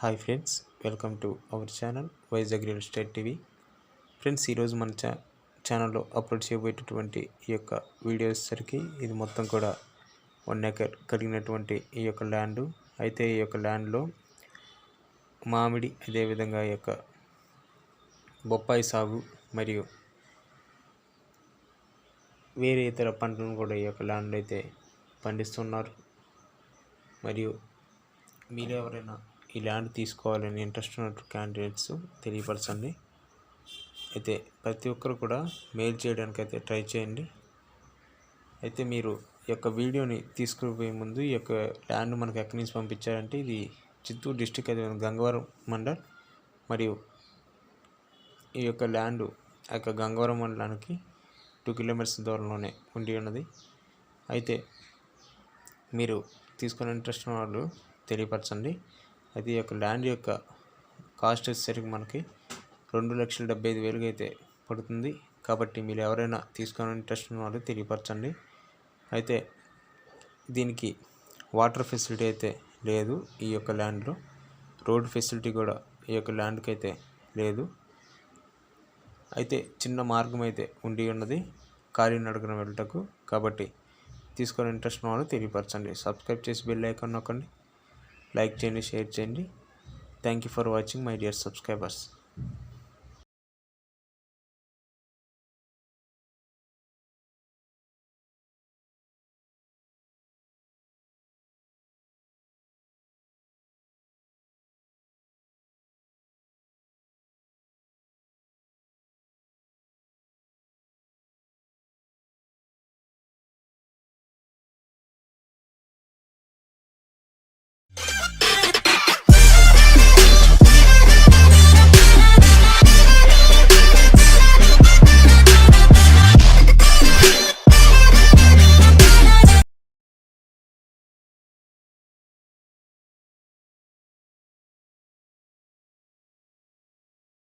Hi friends welcome to our channel Vizag real estate TV. Friends ఈరోజు మన ఛా ఛానల్లో అప్లోడ్ చేయబోయేటటువంటి ఈ యొక్క వీడియోస్ సరికి ఇది మొత్తం కూడా వన్ ఎకర్ కలిగినటువంటి ఈ యొక్క ల్యాండ్. అయితే ఈ యొక్క ల్యాండ్లో మామిడి అదేవిధంగా ఈ యొక్క బొప్పాయి సాగు మరియు వేరే ఇతర పంటలను కూడా ఈ యొక్క ల్యాండ్ అయితే పండిస్తున్నారు. మరియు మీరు ఎవరైనా ఈ ల్యాండ్ తీసుకోవాలని ఇంట్రెస్ట్ ఉన్న క్యాండిడేట్స్ తెలియపరచండి. అయితే ప్రతి ఒక్కరు కూడా మెయిల్ చేయడానికి అయితే ట్రై చేయండి. అయితే మీరు ఈ యొక్క వీడియోని తీసుకుపోయే ముందు ఈ యొక్క ల్యాండ్ మనకు ఎక్కడి నుంచి పంపించారంటే ఇది చిత్తూరు డిస్టిక్ అయితే గంగవరం మండల్ మరియు ఈ యొక్క ల్యాండ్ ఆ యొక్క గంగవరం మండలానికి టూ కిలోమీటర్స్ దూరంలోనే ఉండి ఉన్నది. అయితే మీరు తీసుకునే ఇంట్రెస్ట్ ఉన్న వాళ్ళు తెలియపరచండి. అది యొక్క ల్యాండ్ యొక్క కాస్ట్ వచ్చేసరికి మనకి రెండు లక్షల డెబ్బై ఐదు వేలుగా అయితే పడుతుంది. కాబట్టి మీరు ఎవరైనా తీసుకునే ఇంట్రెస్ట్ ఉన్న వాళ్ళు తెలియపరచండి. అయితే దీనికి వాటర్ ఫెసిలిటీ అయితే లేదు ఈ యొక్క ల్యాండ్లో. రోడ్ ఫెసిలిటీ కూడా ఈ యొక్క ల్యాండ్కి అయితే లేదు. అయితే చిన్న మార్గం అయితే ఉండి ఉన్నది కాలినడకన వెళ్ళటకు. కాబట్టి తీసుకొని ఇంట్రెస్ట్ ఉన్న వాళ్ళు తెలియపరచండి. సబ్స్క్రైబ్ చేసి బెల్ ఐకాన్ నొక్కండి. లైక్ చేయండి షేర్ చేయండి. Thank you for watching my dear subscribers